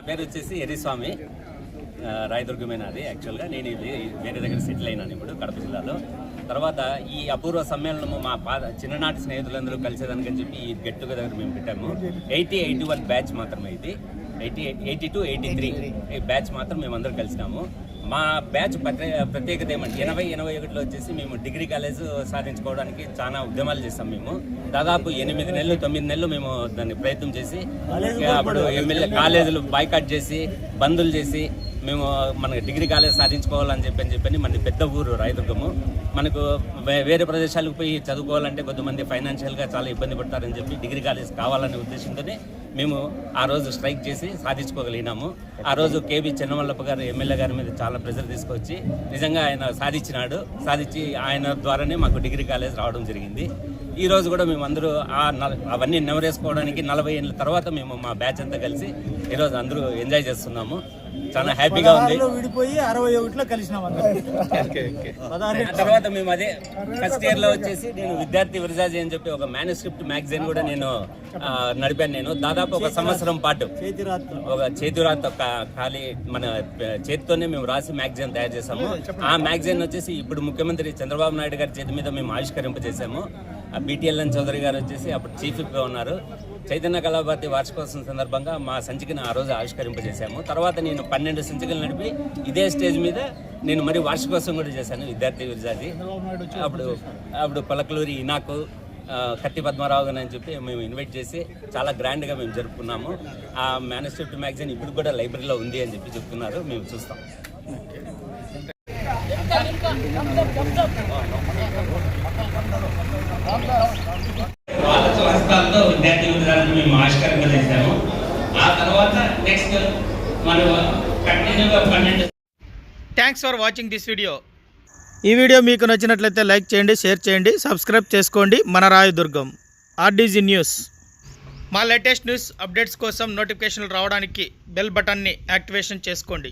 నా పేరు వచ్చేసి ఎరిస్వామి ఆ, రాయదుర్గమే నాది యాక్చువల్గా నేను ఇది వేరే దగ్గర సెటిల్ అయినాను ఇప్పుడు కడప జిల్లాలో. తర్వాత ఈ అపూర్వ సమ్మేళనము మా పాత చిన్ననాటి స్నేహితులందరూ కలిసేదానికని చెప్పి ఈ గెట్ టుగెదర్ మేము పెట్టాము. ఎయిటీ ఎయిటీ వన్ బ్యాచ్ మాత్రమే ఇది. Eighty eighty two eighty three. ఈ బ్యాచ్ మాత్రం మేము అందరూ కలిసినాము. మా బ్యాచ్ ప్రత్యే- ప్రత్యేకత ఏమంటే ఎనభై ఎనభై ఒకటిలో వచ్చేసి మేము డిగ్రీ కాలేజ్ సాధించుకోవడానికి చాలా ఉద్యమాలు చేస్తాం మేము. దాదాపు ఎనిమిది నెలలు తొమ్మిది నెలలు మేము దాన్ని ప్రయత్నం చేసి అప్పుడు ఎమ్మెల్యే కాలేజీలు బాయ్కాట్ చేసి బందులు చేసి మేము మన డిగ్రీ కాలేజ్ సాధించుకోవాలని చెప్పి అని చెప్పని మన పెద్ద ఊరు రాయదుర్గము. మనకు వే- వేరే ప్రదేశాలకు పోయి చదువుకోవాలంటే కొంతమంది ఫైనాన్షియల్గా చాలా ఇబ్బంది పడతారని చెప్పి డిగ్రీ కాలేజ్ కావాలనే ఉద్దేశంతోనే మేము ఆ రోజు స్ట్రైక్ చేసి సాధించుకోగలిగినాము. ఆ రోజు కేబీ చెన్నమల్లప్ప గారు ఎమ్మెల్యే గారి మీద చాలా ప్రెజర్ తీసుకొచ్చి నిజంగా ఆయన సాధించినాడు. సాధించి ఆయన ద్వారానే మాకు డిగ్రీ కాలేజ్ రావడం జరిగింది. ఈ రోజు కూడా మేము అందరూ ఆ అవన్నీ నెవరేసుకోవడానికి నలభై ఏళ్ళ తర్వాత మేము మా బ్యాచ్ అంతా కలిసి ఈరోజు అందరూ ఎంజాయ్ చేస్తున్నాము. చాలా హ్యాపీగా ఉంది. విడిపోయి అరవై ఒకటిలో కలిసినాం తర్వాత మేము అదే ఫస్ట్ ఇయర్లో వచ్చేసి నేను విద్యార్థి విరజాజి అని చెప్పి ఒక మేనుస్క్రిప్ట్ మ్యాగజైన్ కూడా నేను నడిపాను నేను. దాదాపు ఒక సంవత్సరం పాటు ఒక చేతిరాత ఖాళీ మన చేతితోనే మేము రాసి మ్యాగజైన్ తయారు చేసాము ఆ మ్యాగజైన్ వచ్చేసి ఇప్పుడు ముఖ్యమంత్రి చంద్రబాబు నాయుడు గారి చేతి మీద మేము ఆవిష్కరింపజేసాము ఆ బీటీఎల్ఎన్ చౌదరి గారు వచ్చేసి అప్పుడు చీఫ్గా ఉన్నారు చైతన్య కళాభారతి వార్షికోత్సవం సందర్భంగా మా సంచికను ఆ రోజు ఆవిష్కరింపజేశాము తర్వాత నేను పన్నెండు సంచికలు నడిపి ఇదే స్టేజ్ మీద నేను మరి వార్షికోత్సవం కూడా చేశాను విద్యార్థి విరజాతి అప్పుడు అప్పుడు పలకలూరి ఇనాకు కత్తి పద్మారావు గారు అని చెప్పి మేము ఇన్వైట్ చేసి చాలా గ్రాండ్గా మేము జరుపుకున్నాము ఆ మేనిఫెస్టో మ్యాగజైన్ ఇప్పుడు కూడా లైబ్రరీలో ఉంది అని చెప్పి చెప్తున్నారు మేము చూస్తాం వార్షిక వస్త్రాలతో విద్యార్థి విధానాన్ని మేము ఆవిష్కరింపజేశాము. ఆ తర్వాత నెక్స్ట్ మనం కంటిన్యూగా పన్నెండు thanks for watching this video ఈ వీడియో మీకు నచ్చినట్లయితే లైక్ చేయండి షేర్ చేయండి సబ్స్క్రైబ్ చేసుకోండి. మన రాయదుర్గం ఆర్డీజీ న్యూస్ మా లేటెస్ట్ న్యూస్ అప్డేట్స్ కోసం నోటిఫికేషన్లు రావడానికి బెల్ బటన్ని యాక్టివేషన్ చేసుకోండి.